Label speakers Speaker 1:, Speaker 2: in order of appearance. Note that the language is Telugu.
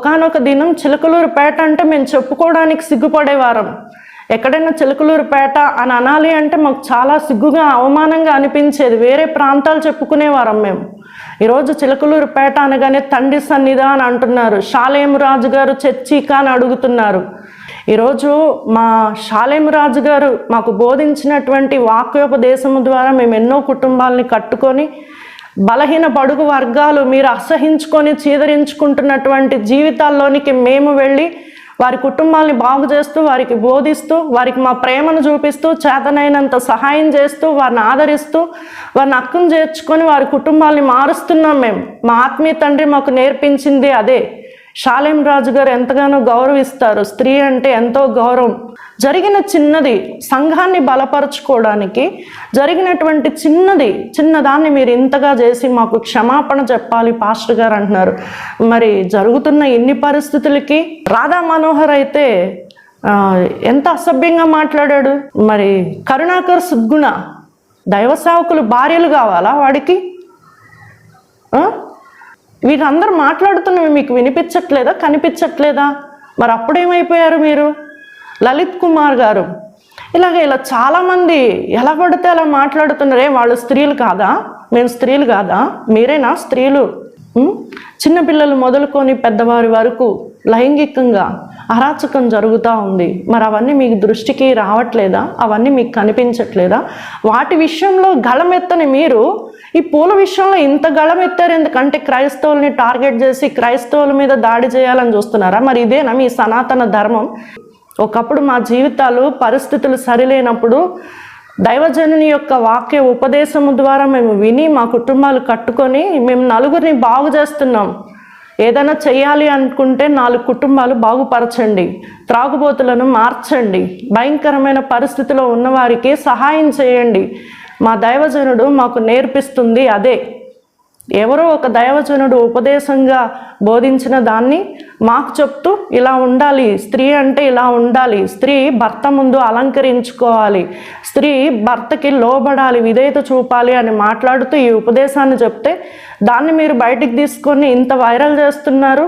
Speaker 1: ఒకనొక దినం చిలకలూరుపేట అంటే మేము చెప్పుకోవడానికి సిగ్గుపడేవారం. ఎక్కడైనా చిలకలూరుపేట అని అనాలి అంటే మాకు చాలా సిగ్గుగా అవమానంగా అనిపించేది. వేరే ప్రాంతాలు చెప్పుకునేవారం మేము. ఈరోజు చిలకలూరుపేట అనగానే తండ్రి సన్నిధ అని అంటున్నారు. షాలేం రాజు గారు చర్చిక అని అడుగుతున్నారు. ఈరోజు మా షాలేం రాజు గారు మాకు బోధించినటువంటి వాక్యోపదేశము ద్వారా మేము ఎన్నో కుటుంబాలని కట్టుకొని బలహీన బడుగు వర్గాలు మీరు అసహించుకొని చీదరించుకుంటున్నటువంటి జీవితాల్లోనికి మేము వెళ్ళి వారి కుటుంబాల్ని బాగు చేస్తూ వారికి బోధిస్తూ వారికి మా ప్రేమను చూపిస్తూ చేతనైనంత సహాయం చేస్తూ వారిని ఆదరిస్తూ వారిని అక్కును చేర్చుకొని వారి కుటుంబాల్ని మారుస్తున్నాం మేము. మా ఆత్మీయ తండ్రి మాకు నేర్పించింది అదే. షాలేం రాజు గారు ఎంతగానో గౌరవిస్తారు. స్త్రీ అంటే ఎంతో గౌరవం. జరిగిన చిన్నది సంఘాన్ని బలపరచుకోవడానికి జరిగినటువంటి చిన్నది చిన్నదాన్ని మీరు ఇంతగా చేసి మాకు క్షమాపణ చెప్పాలి పాస్టర్ గారు అంటున్నారు. మరి జరుగుతున్న ఇన్ని పరిస్థితులకి రాధా మనోహర్ అయితే ఎంత అసభ్యంగా మాట్లాడాడు. మరి కరుణాకర్ సుద్గుణ దైవ సేవకులు భార్యలు కావాలా వాడికి? వీరందరూ మాట్లాడుతున్నవి మీకు వినిపించట్లేదా? కనిపించట్లేదా? మరి అప్పుడేమైపోయారు మీరు? లలిత్ కుమార్ గారు. ఇలాగ ఇలా చాలామంది ఎలా పడితే అలా మాట్లాడుతున్నారే. వాళ్ళు స్త్రీలు కాదా? మేము స్త్రీలు కాదా? మీరేనా స్త్రీలు? చిన్నపిల్లలు మొదలుకొని పెద్దవారి వరకు లైంగికంగా అరాచకం జరుగుతూ ఉంది. మరి అవన్నీ మీకు దృష్టికి రావట్లేదా? అవన్నీ మీకు కనిపించట్లేదా? వాటి విషయంలో గళమెత్తని మీరు ఈ పూల విషయంలో ఇంత గళమెత్తారు ఎందుకంటే క్రైస్తవుల్ని టార్గెట్ చేసి క్రైస్తవుల మీద దాడి చేయాలని చూస్తున్నారా? మరి ఇదేనా మీ సనాతన ధర్మం? ఒకప్పుడు మా జీవితాలు పరిస్థితులు సరిలేనప్పుడు దైవజనుని యొక్క వాక్య ఉపదేశము ద్వారా మేము విని మా కుటుంబాలు కట్టుకొని మేము నలుగురిని బాగు చేస్తున్నాం. ఏదైనా చేయాలి అనుకుంటే నాలుగు కుటుంబాలు బాగుపరచండి త్రాగుబోతులను మార్చండి భయంకరమైన పరిస్థితిలో ఉన్నవారికి సహాయం చేయండి. మా దైవజనుడు మాకు నేర్పిస్తుంది అదే. ఎవరో ఒక దైవజనుడు ఉపదేశంగా బోధించిన దాన్ని మాకు చెప్తూ ఇలా ఉండాలి. స్త్రీ అంటే ఇలా ఉండాలి. స్త్రీ భర్త ముందు అలంకరించుకోవాలి. స్త్రీ భర్తకి లోబడాలి విధేయత చూపాలి అని మాట్లాడుతూ ఈ ఉపదేశాన్ని చెప్తే దాన్ని మీరు బయటికి తీసుకొని ఇంత వైరల్ చేస్తున్నారు.